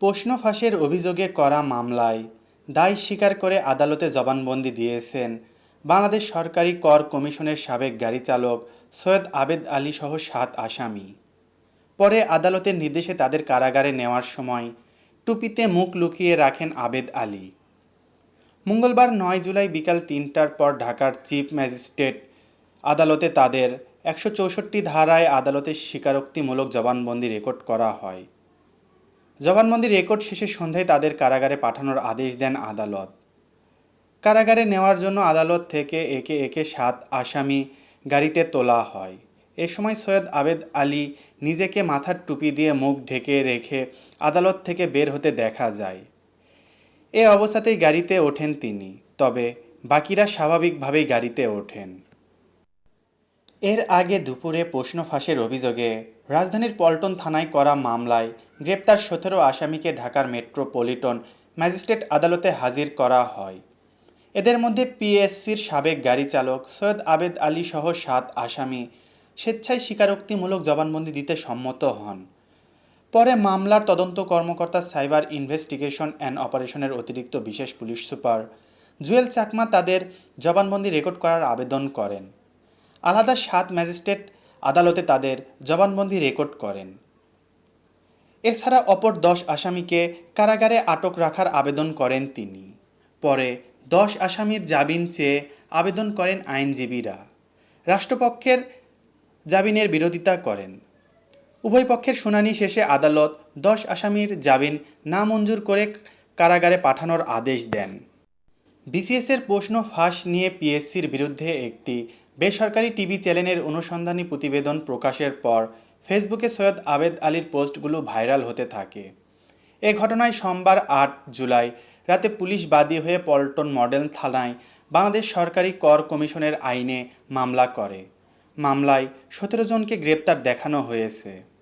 প্রশ্ন ফাঁসের অভিযোগে করা মামলায় দায় স্বীকার করে আদালতে জবানবন্দি দিয়েছেন বাংলাদেশ সরকারি কর কমিশনের সাবেক গাড়ি চালক সৈয়দ আবেদ আলী সহ সাত আসামি। পরে আদালতের নির্দেশে তাদের কারাগারে নেওয়ার সময় টুপিতে মুখ লুকিয়ে রাখেন আবেদ আলী। মঙ্গলবার নয় জুলাই বিকাল তিনটার পর ঢাকার চিফ ম্যাজিস্ট্রেট আদালতে তাদের একশো চৌষট্টি ধারায় আদালতের স্বীকারোক্তিমূলক জবানবন্দি রেকর্ড করা হয়। জবানবন্দি রেকর্ড শেষে সন্ধ্যায় তাদের কারাগারে পাঠানোর আদেশ দেন আদালত। কারাগারে নেওয়ার জন্য আদালত থেকে একে একে সাত আসামি গাড়িতে তোলা হয়। এ সময় সৈয়দ আবেদ আলী নিজেকে মাথার টুপি দিয়ে মুখ ঢেকে রেখে আদালত থেকে বের হতে দেখা যায়। এ অবস্থাতেই গাড়িতে ওঠেন তিনি, তবে বাকিরা স্বাভাবিকভাবেই গাড়িতে ওঠেন। এর আগে দুপুরে প্রশ্ন ফাঁসের অভিযোগে রাজধানীর পল্টন থানায় করা মামলায় গ্রেপ্তার সতেরো আসামিকে ঢাকার মেট্রোপলিটন ম্যাজিস্ট্রেট আদালতে হাজির করা হয়। এদের মধ্যে পিএসসির সাবেক গাড়ি চালক সৈয়দ আবেদ আলী সহ সাত আসামি স্বেচ্ছায় স্বীকারোক্তিমূলক জবানবন্দি দিতে সম্মত হন। পরে মামলার তদন্ত কর্মকর্তা সাইবার ইনভেস্টিগেশন অ্যান্ড অপারেশনের অতিরিক্ত বিশেষ পুলিশ সুপার জুয়েল চাকমা তাদের জবানবন্দি রেকর্ড করার আবেদন করেন। আলাদা সাত ম্যাজিস্ট্রেট আদালতে তাদের জবানবন্দি রেকর্ড করেন। এছাড়া অপর দশ আসামিকে কারাগারে আটক রাখার আবেদন করেন তিনি। পরে দশ আসামির জামিন চেয়ে আবেদন করেন আইনজীবীরা। রাষ্ট্রপক্ষের জামিনের বিরোধিতা করেন। উভয় পক্ষের শুনানি শেষে আদালত দশ আসামির জামিন না মঞ্জুর করে কারাগারে পাঠানোর আদেশ দেন। বিসিএসের প্রশ্ন ফাঁস নিয়ে পিএসসির বিরুদ্ধে একটি বেসরকারি টিভি চ্যানেলের অনুসন্ধানী প্রতিবেদন প্রকাশের পর ফেসবুকে সৈয়দ আবেদ আলীর পোস্টগুলো ভাইরাল হতে থাকে। এ ঘটনায় সোমবার আট জুলাই রাতে পুলিশ বাদী হয়ে পল্টন মডেল থানায় বাংলাদেশ সরকারি কর কমিশনের আইনে মামলা করে। মামলায় সতেরো জনকে গ্রেপ্তার দেখানো হয়েছে।